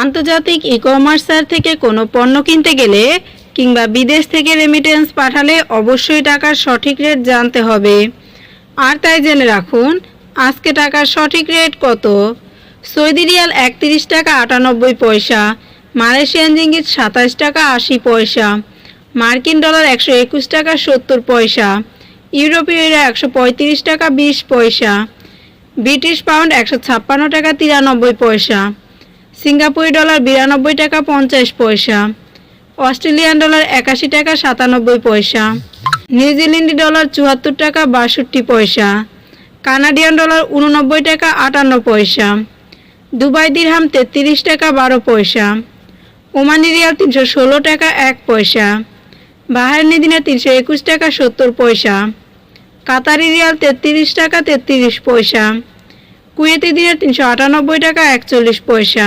আন্তর্জাতিক ই কমার্সার থেকে কোনো পণ্য কিনতে গেলে কিংবা বিদেশ থেকে রেমিটেন্স পাঠালে অবশ্যই টাকার সঠিক রেট জানতে হবে। আর তাই জেনে রাখুন, আজকে টাকার সঠিক রেট কত? সৌদি রিয়াল একত্রিশ টাকা আটানব্বই পয়সা, মালয়েশিয়ান জিঙ্গিত সাতাশ টাকা আশি পয়সা, মার্কিন ডলার একশো একুশ টাকা সত্তর পয়সা ইউরোপীয়রা একশো পঁয়ত্রিশ টাকা বিশ পয়সা, ব্রিটিশ পাউন্ড একশো ছাপ্পান্ন টাকা তিরানব্বই পয়সা। সিঙ্গাপুরি ডলার বিরানব্বই টাকা পঞ্চাশ পয়সা, অস্ট্রেলিয়ান ডলার একাশি টাকা সাতানব্বই পয়সা নিউজিল্যান্ডি ডলার চুয়াত্তর টাকা বাষট্টি পয়সা, কানাডিয়ান ডলার উননব্বই টাকা আটান্ন পয়সা, দুবাই দিরহাম তেত্রিশ টাকা বারো পয়সা, ওমানি রিয়াল তিনশো ষোলো টাকা এক পয়সা, বাহারিনি দিনা তিনশো একুশ টাকা সত্তর পয়সা, কাতারি রিয়াল তেত্রিশ টাকা তেত্রিশ পয়সা, কুয়েতি দিনে তিনশো আটানব্বই টাকা একচল্লিশ পয়সা